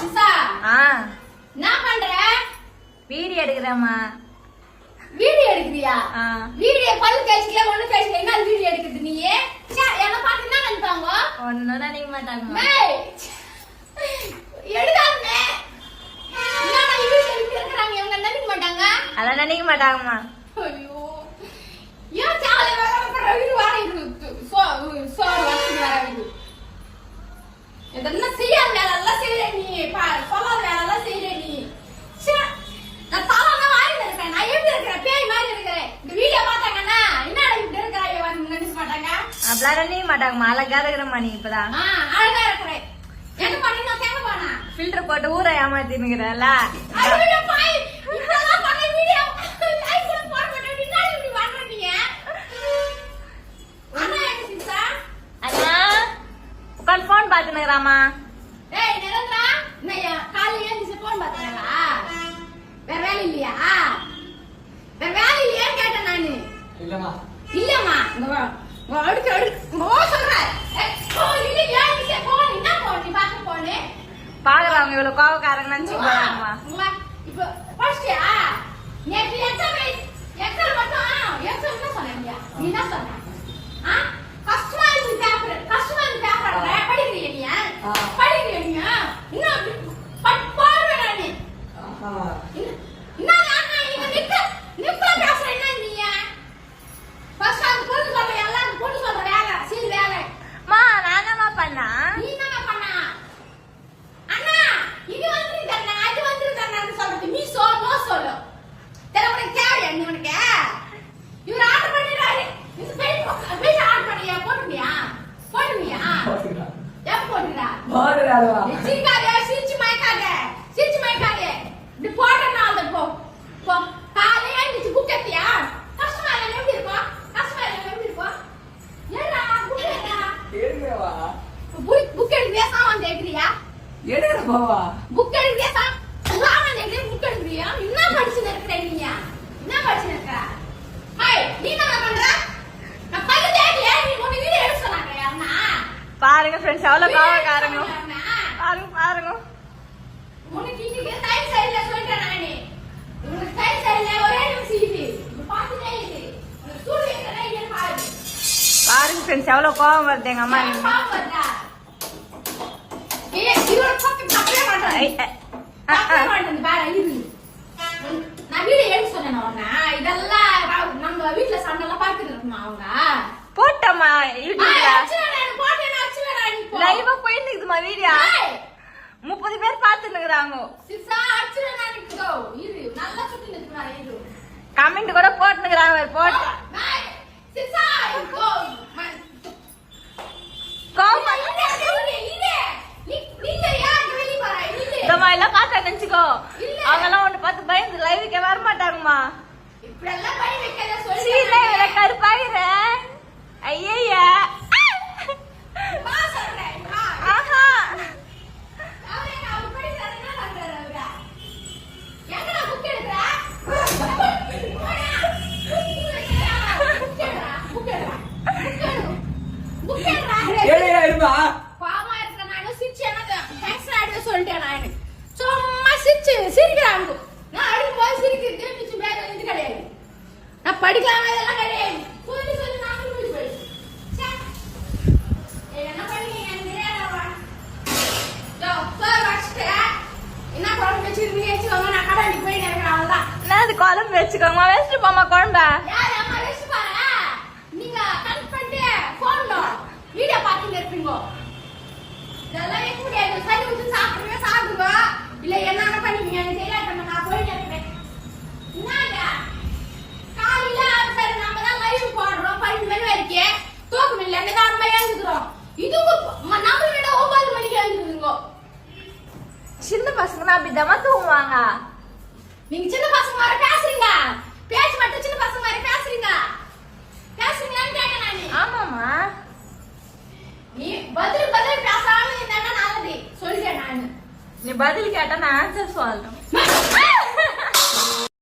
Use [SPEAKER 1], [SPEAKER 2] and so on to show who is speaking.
[SPEAKER 1] என்ன பண்ற?
[SPEAKER 2] வீடியோ எடுக்கிறேம்மா.
[SPEAKER 1] வீடியோ எடுக்கிறியா? வீடியோ பல்லு பேசிக்கல ஒண்ணு என்ன வீடியோ எடுக்குது நீ? என்ன பார்த்து என்ன நினைப்பாங்க?
[SPEAKER 2] ஒன்னும் நினைக்க
[SPEAKER 1] மாட்டாங்க?
[SPEAKER 2] அதெல்லாம் நினைக்க மாட்டாங்கம்மா.
[SPEAKER 1] ஐயோ. ஏன் சாலை வேற வேற சோ சோறு வச்சு வேற இது இதெல்லாம் செய்யாத வேலை எல்லாம் செய்யற நீ பா- சொல்லாத வேலை எல்லாம் செய்யற நீ ச்சே, நான் தலை வாரி இருக்கேன் நான் எப்படி இருக்கிறேன் பேய் மாதிரி இருக்கிறேன் இந்த வீடியோ பார்த்தாங்கன்னா என்னடா இப்படி இருக்கிறாங்க வந்து நினைக்க மாட்டாங்க
[SPEAKER 2] அப்படிலாம் நினைக்க மாட்டாங்கம்மா அழகா இருக்கிறம்மா நீ இப்பதான்.
[SPEAKER 1] ஆ அழகா இருக்கிறேன் போனா
[SPEAKER 2] ஃபில்டர் போட்டு ஊரை ஏமாத்தினுங்கிறல்ல உட்காந்து ஃபோன் பார்த்துனுக்குறாம்மா
[SPEAKER 1] டேய் நிரந்தரா? காலையில எழுந்துச்சு போன் வேற வேலை இல்லையா? வேற வேலை இல்லையான்னு கேட்டேன் நானு.
[SPEAKER 3] இல்லம்மா.
[SPEAKER 1] இல்லம்மா. அடுக்கு அடுக்கு ஓ சொல்றேன்
[SPEAKER 2] பாக்குறவங்க இவ்வளவு கோவக்காரங்க நினைச்சு போறாங்கம்மா
[SPEAKER 1] இப்போ படிச்சியா நேற்று எக்ஸாம் எக்ஸாம் மட்டும் எக்ஸாம் என்ன சொன்னீங்க? நீ என்ன சொன்ன. படிக்கிறீங்க. படிக்கிறீங்க இன்னும் நானு. போட்டுடா
[SPEAKER 3] போடுறாளவா
[SPEAKER 1] சிரிக்காதே சிரிச்சு மயக்காத. சிரிச்சு மயக்காதே. இப்படி போட்டனால தான் போ. போ. காலையில எழுந்துச்சு புக் எடுத்தியா? கஷ்டமா இல்லை எப்படி இருக்கும்? கஷ்டமா இல்லை எப்படி இருக்கும்? ஏடா எடுத்தா?
[SPEAKER 3] எடுக்கிறவா
[SPEAKER 1] புக் புக் எடுக்கிறியா? சாமான் தேய்க்கிறியா?
[SPEAKER 3] எடுக்கிற போவா.
[SPEAKER 1] புக் எடுக்கிறியா? சாமான் தேய்க்கிறியா? புக் எடுக்கிறியா? என்ன படிச்சுன்னு இருக்கிற நீ என்ன இருக்கிற? ஹாய் நீ நான் பல்லு தேய்க்கலையா நீ ஒண்ணு வீடியோ எடுக்க சொன்னாங்க யாருன்னா
[SPEAKER 2] பாருங்க ஃப்ரெண்ட்ஸ் எவ்வளவு கோவக்காரங்க
[SPEAKER 1] யாருன்னா?
[SPEAKER 2] பாருங்க பாருங்க
[SPEAKER 1] உனக்கு இன்னைக்கு டைம் சரியில்லை சொல்லிட்டேன் நானு உனக்கு டைம் சரியில்லை ஒரே நிமிஷம் இது இப்ப பார்த்துட்டே இரு உனக்கு சூடு எங்கடா இல்லைன்னு பாரு.
[SPEAKER 2] பாருங்க ஃப்ரெண்ட்ஸ் எவ்வளவு கோவம் வருது எங்க அம்மா போட்டம்மா யூடியூப்ல
[SPEAKER 1] அடிச்சுவேடா, எனக்கு போட்டேன்னா அடிச்சுவேடா நீ இப்போ.
[SPEAKER 2] லைவா போயிட்டு இருக்குமா வீடியோ. முப்பது பேர்
[SPEAKER 1] இரு.
[SPEAKER 2] கமெண்ட் கூட போட்டுனுக்குறாங்க போட்டு
[SPEAKER 1] ஏய், சிஸ்ஸா, இப்போ, ம-
[SPEAKER 2] கோவம் இந்த மாதிரி எல்லாம் பார்த்தா நினைச்சுக்கோ
[SPEAKER 1] இல்ல.
[SPEAKER 2] அவங்க எல்லாம் ஒண்ணு பார்த்து பயந்து லைவுக்கே வர மாட்டாங்கம்மா சீல
[SPEAKER 1] இல்ல
[SPEAKER 2] இவள கருப்பாகிற ஐயா ஆஹா
[SPEAKER 3] எடுக்கிறா இருப்பா
[SPEAKER 1] பாவமா இருக்கிற நானு சிரிச்சு எனக்கு டேக்ஸ் ஆடுவே சொல்லிட்டேன் நானு சும்மா சிரிச்சு சிரிக்கிறாங்க நான் அடிக்கும் போது சிரிக்கிறது மிச்சம் வேற இது கிடையாது. நான் படிக்கலாம் இதெல்லாம் கிடையாது. சொல்லி சொல்லி நான் போய் போய் என்ன பண்ணீங்க? எனக்கு தெரியாதவா? என்ன குழம்பு வச்சிருக்கீங்க வச்சுக்கோங்க நான் அவ்வளோதான்
[SPEAKER 2] அது குழம்பு வச்சுக்கோங்கம்மா வச்சுட்டு போமா குழம்ப? பசங்க அப்படிதாம்மா தூங்குவாங்க
[SPEAKER 1] நீங்க சின்ன பசங்க மாதிரி பேசுறீங்க பேச்சு மட்டும் சின்ன பசங்க மாதிரி பேசுறீங்க பேசுறீங்களான்னு கேட்டேன் நானு
[SPEAKER 2] ஆமாம்மா
[SPEAKER 1] நீ பதில் பதில் பேசாம இருந்தா நல்லது சொல்லிட்டேன் நானு
[SPEAKER 2] நீ பதில் கேட்டா நான் ஆன்சர்
[SPEAKER 1] அம்மா,